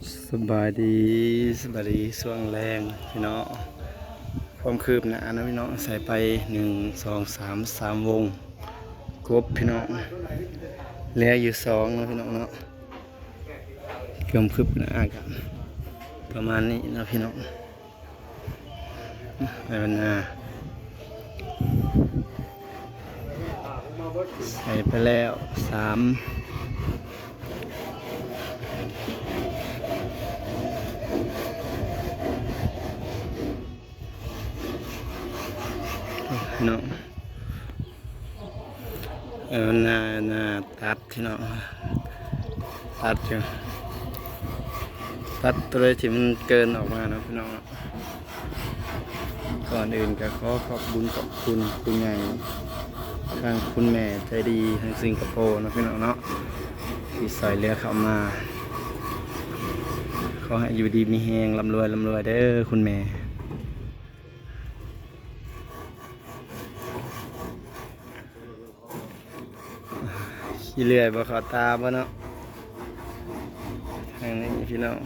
สบายดีสบายดีช่วงแรงพี่น้องความคืบหน้านะพี่น้องใส่ไปหนึ่งสองสามสามวงครบพี่น้องเหลืออยู่สองนะพี่น้องเนาะความคืบหน้ากันประมาณนี้นะพี่น้องไปวันหน้าใส่ไปแล้วสาม เนาะเออหน้าหน้าตัดที่เนาะตัดอยู่ตัดตัวเลขที่มันเกินออกมาเนาะพี่น้องก่อนอื่นก็ขอขอบคุญขอบคุณคุณใหญ่ทางคุณแม่ใจดีทางสิงคโปร์นะพี่น้องเนาะที่ใส่เรือเข้ามาขอให้อยู่ดีมีแหงลำรวยลำรวยเด้อคุณแม่ ขี้เลื่อยบ่เขาตาบ่เนาะทางนี้พี่น้อง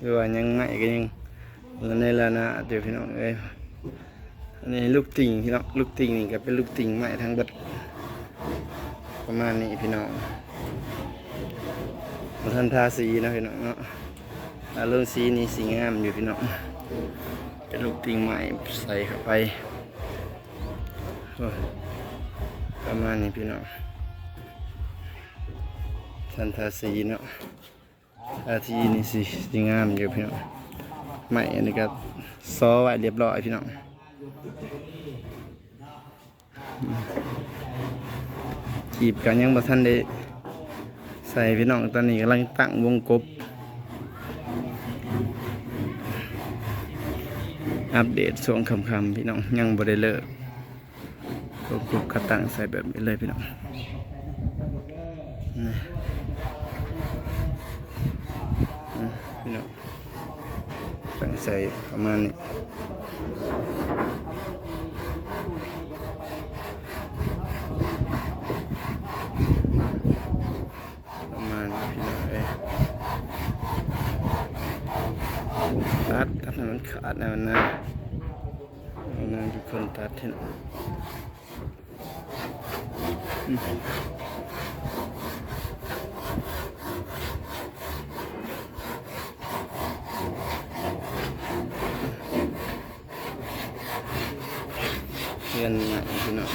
หรือว่ายังไม่ก็ยังในละนะเดี๋ยวพี่น้องเอ้ยอันนี้ลูกติ่งพี่น้องลูกติ่งนี่ก็เป็นลูกติ่งใหม่ทั้งบัดประมาณนี้พี่น้องมาทันทาสีนะพี่น้องเนาะอารมณ์สีนี้สีงามอยู่พี่น้องเป็นลูกติ่งใหม่ใส่เข้าไปโอ้ ประมาณนี้พี่น้องสันทาสีเนาะอาทีนี่สิสิงามอยู่พี่น้องใหม่อันนี้ก็ซอไว้เรียบร้อยพี่น้องจีบกันยังบ่ทันได้ใส่พี่น้องตอนนี้กำลังตั้งวงกบ อัปเดตช่วงคำๆพี่น้องยังบ่ได้เลิก กบกบกระตังใส่แบบนี้เลยพี่น้องนี่พี่น้องตั้งใส่ประมาณนี้ประมาณพี่น้องเอ้ตัดตัดให้มันขาดให้มันนะเอานะทุกคนตัดให้หน่อย เพื่อนใหม่พี่น้อง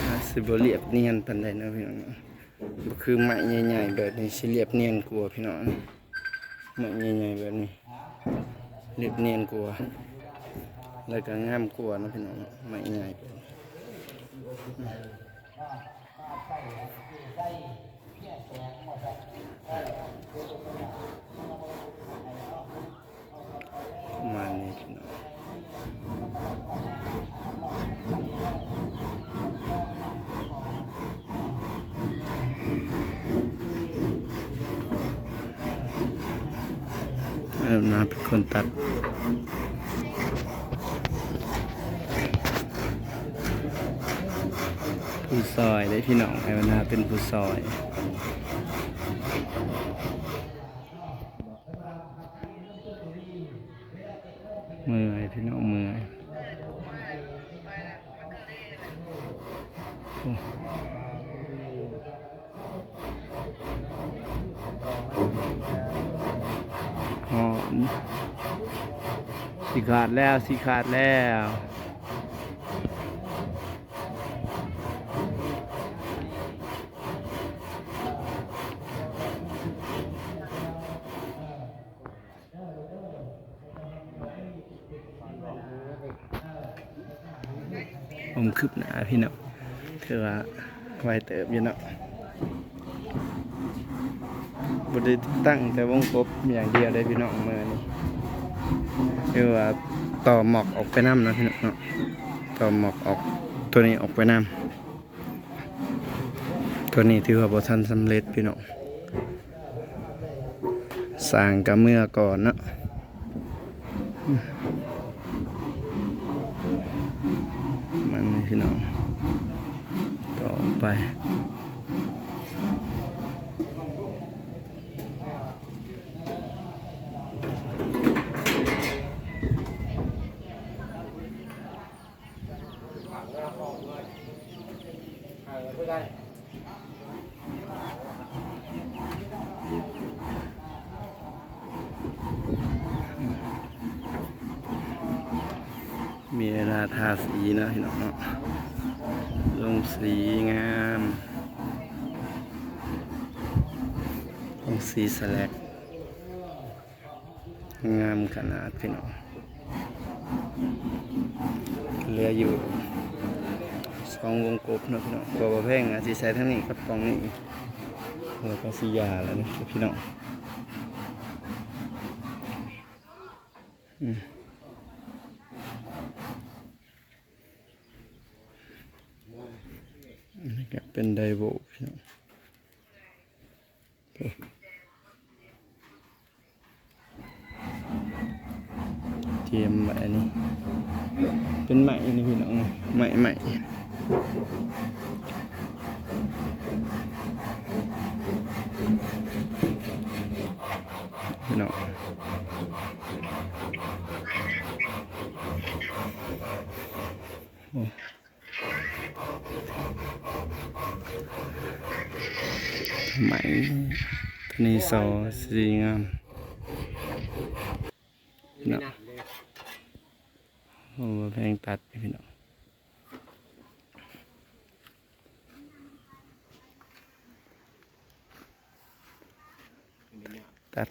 อ่าสิบเรียบเนียนปันใดเนาะพี่น้อ แบบนี้สิเรียกาพี่น้องไม้ใหญ่ๆแบบนี้เรียบเนียนกว่าแล้วก็งามกว่เนาะพี่น้องไม้ใหญ่กว่าประมาณนี้พี่น้องเออนาเป็นคนตัด ผู้ซอยได้พี่น้องไอ้วันนาเป็นผู้ซอยเมื่อยพี่น้องเมื่อยโอ้หอมสีขาดแล้วสีขาดแล้ว ผมคืบหน้าพี่เนาะถือว่าไวเติบอยู่เนาะบไดตั้งแต่วงกบอย่างเดียวได้พี่น้องเมื่อนี้คือว่าต่อหมอกออกไปน้ำนะพี่น้องเนาะต่อหมอกออกตัวนี้ออกไปน้ำตัวนี้ถือว่าบทันสำเร็จพี่น้องสร้างกับเมื่อก่อนเนาะ มันนี่ พี่น้อง ต่อไป ทาสีนะพี่น้องเนาะลงสีงามลงสีสแลกงามขนาดพี่น้องเหลืออยู่สองวงกบนะพี่น้องกบแพงอาจจะใสทั้งนี้กับตรงนี้แล้วก็สียาแล้วนะพี่น้องอืม นี่ก็ เป็นไดโวพี่น้องเทียมอันนี้ เป็นไหมนี่พี่น้องไหมไหมพี่น้อง ไหมตัวนี้ซอสีงามพี่น้องโอ้แพงตัดพี่น้องตัด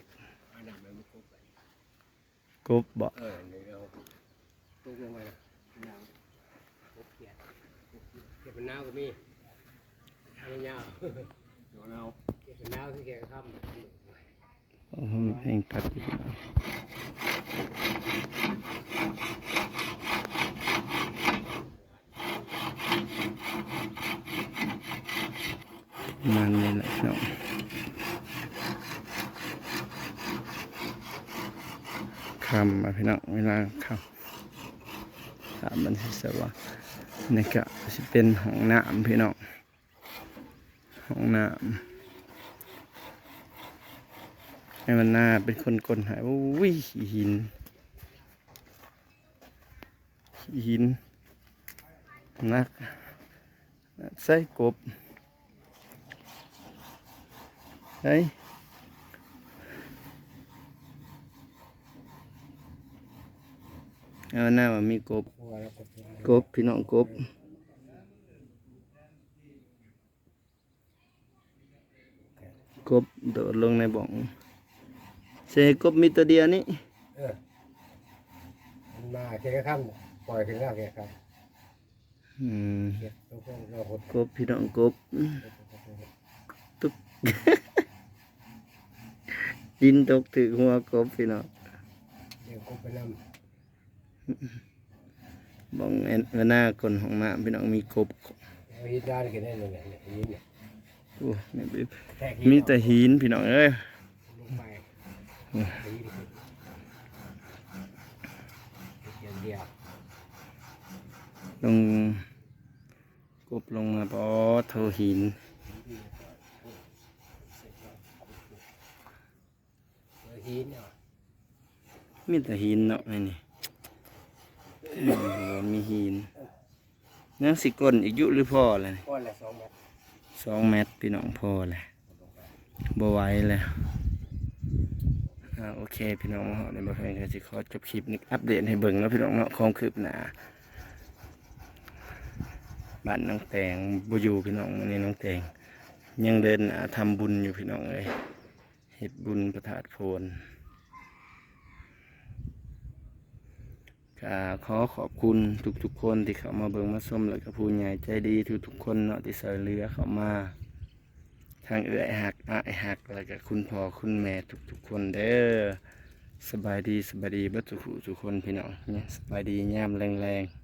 เออเดี๋ยวเราตุกลงไปนะน้ำตุกเกียดเก็บเป็นน้ำก็มีอันนี้ยาวเดี๋ยนน้ำที่แกทำโอ้แพงตัดพี่น้องมันนี่แหละพี่น้องคำมาพี่น้องเวลาคำถามมันสิสว่านี่ก็สิเป็นห้องน้ำพี่น้อง ห้องน้ำให้มันหน้าเป็นคนกลนหายอุ้ยหิน หินนักใส่กบเฮ้ยเอาหน้าว่ามีกบ กบ พี่น้องกบ กบโดดลงในบ่องเสกบมีตัวเดียวนี่เออมันมาแกก็ทำปล่อยถึงแล้วแกครับอืมเก็บตุกลงเราหดกบพี่น้องกบ ตุ๊ก ดินตกถึงหัวกบพี่น้องเดี๋ยวกุบไปนบ่องเอ็นหน้าคนของน้ำพี่น้องมีกบำเอาหินด้านกันได้เลยเนี่ยเนี่ยหินเนี่ยโอ้นี่บิดมีแต่หินพี่น้องเอ้ยลงกบลงมาปอเท่าหินมีแต่หินเนาะไอ้นี่มีหินยังสิกลนอีกยุหรือพ่อเลยก้อละสองเมตร องเมตรพี่น้องพอเลยบ่ไหวแล้วโอเคพี่น้องเดี๋ยวมาแข่งกันสิขอจบคลิปนี้อัปเดตให้เบิ่งแล้วพี่น้องเนาะความคืบหน้าบ้านน้องแตงบ่อยู่พี่น้องนนี้น้องแตงยังเดินหน้าทำบุญอยู่พี่น้องเอ้ยเฮ็ดบุญประทาดโพน ก็ขอขอบคุณทุกๆคนที่เข้ามาเบิ่งมาส้มแล้วก็ผู้ใหญ่ใจดีทุกๆคนเนาะที่ช่วยเรือเข้ามา ทางเอื้อยหักอ้ายหักแล้วก็คุณพ่อคุณแม่ทุกๆคนเด้อสบายดีสบายดีบัดทุกทุกคนพี่น้องเนี่ยสบายดียามแรงๆ